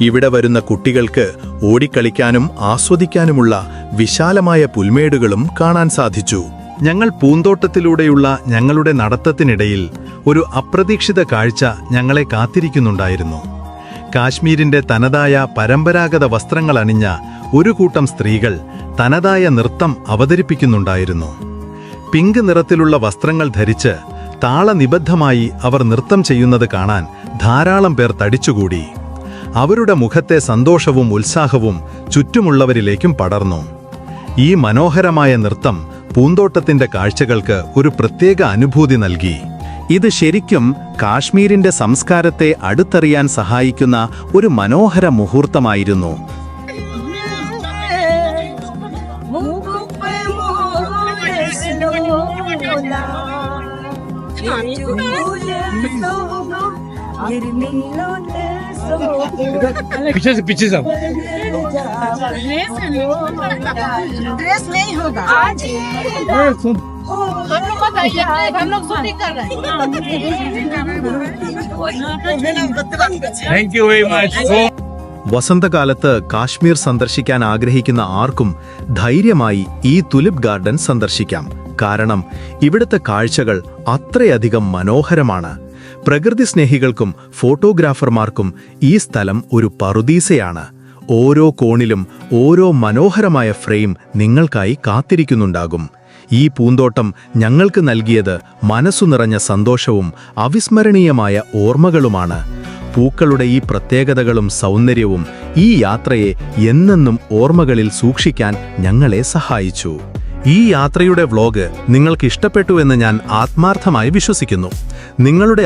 ഇവിടെ വരുന്ന കുട്ടികൾക്ക് ഓടിക്കളിക്കാനും ആസ്വദിക്കാനുമുള്ള വിശാലമായ പുൽമേടുകളും കാണാൻ സാധിച്ചു. ഞങ്ങൾ പൂന്തോട്ടത്തിലൂടെയുള്ള ഞങ്ങളുടെ നടത്തത്തിനിടയിൽ ഒരു അപ്രതീക്ഷിത കാഴ്ച ഞങ്ങളെ കാത്തിരിക്കുന്നുണ്ടായിരുന്നു. കാശ്മീരിന്റെ തനതായ പരമ്പരാഗത വസ്ത്രങ്ങൾ അണിഞ്ഞ ഒരു കൂട്ടം സ്ത്രീകൾ തനതായ നൃത്തം അവതരിപ്പിക്കുന്നുണ്ടായിരുന്നു. പിങ്ക് നിറത്തിലുള്ള വസ്ത്രങ്ങൾ ധരിച്ച് താളനിബദ്ധമായി അവർ നൃത്തം ചെയ്യുന്നത് കാണാൻ ധാരാളം പേർ തടിച്ചുകൂടി. അവരുടെ മുഖത്തെ സന്തോഷവും ഉത്സാഹവും ചുറ്റുമുള്ളവരിലേക്കും പടർന്നു. ഈ മനോഹരമായ നൃത്തം പൂന്തോട്ടത്തിന്റെ കാഴ്ചകൾക്ക് ഒരു പ്രത്യേക അനുഭൂതി നൽകി. ഇത് ശരിക്കും കാശ്മീരിന്റെ സംസ്കാരത്തെ അടുത്തറിയാൻ സഹായിക്കുന്ന ഒരു മനോഹര മുഹൂർത്തമായിരുന്നു. पीछे से पीछे से ड्रेस नहीं होगा हम लोग बताइए हम लोग शूटिंग कर रहे thank you very much so വസന്തകാലത്ത് Kashmir സന്ദർശിക്കാൻ ആഗ്രഹിക്കുന്ന ആർക്കും ധൈര്യമായി ഈ തുലിപ് ഗാർഡൻ സന്ദർശിക്കാം കാരണം ഇവിടുത്തെ കാഴ്ചകൾ അത്രയധികം മനോഹരമാണ് പ്രകൃതി സ്നേഹികൾക്കും ഫോട്ടോഗ്രാഫർമാർക്കും ഈ സ്ഥലം ഒരു പറുദീസയാണ്. ഓരോ കോണിലും ഓരോ മനോഹരമായ ഫ്രെയിം നിങ്ങൾക്കായി കാത്തിരിക്കുന്നുണ്ടാകും. ഈ പൂന്തോട്ടം ഞങ്ങൾക്ക് നൽകിയത് മനസ്സു നിറഞ്ഞ സന്തോഷവും അവിസ്മരണീയമായ ഓർമ്മകളുമാണ്. പൂക്കളുടെ ഈ പ്രത്യേകതകളും സൗന്ദര്യവും ഈ യാത്രയെ എന്നെന്നും ഓർമ്മകളിൽ സൂക്ഷിക്കാൻ ഞങ്ങളെ സഹായിച്ചു. ഈ യാത്രയുടെ വ്ലോഗ് നിങ്ങൾക്ക് ഇഷ്ടപ്പെട്ടു എന്ന് ഞാൻ ആത്മാർത്ഥമായി വിശ്വസിക്കുന്നു. നിങ്ങളുടെ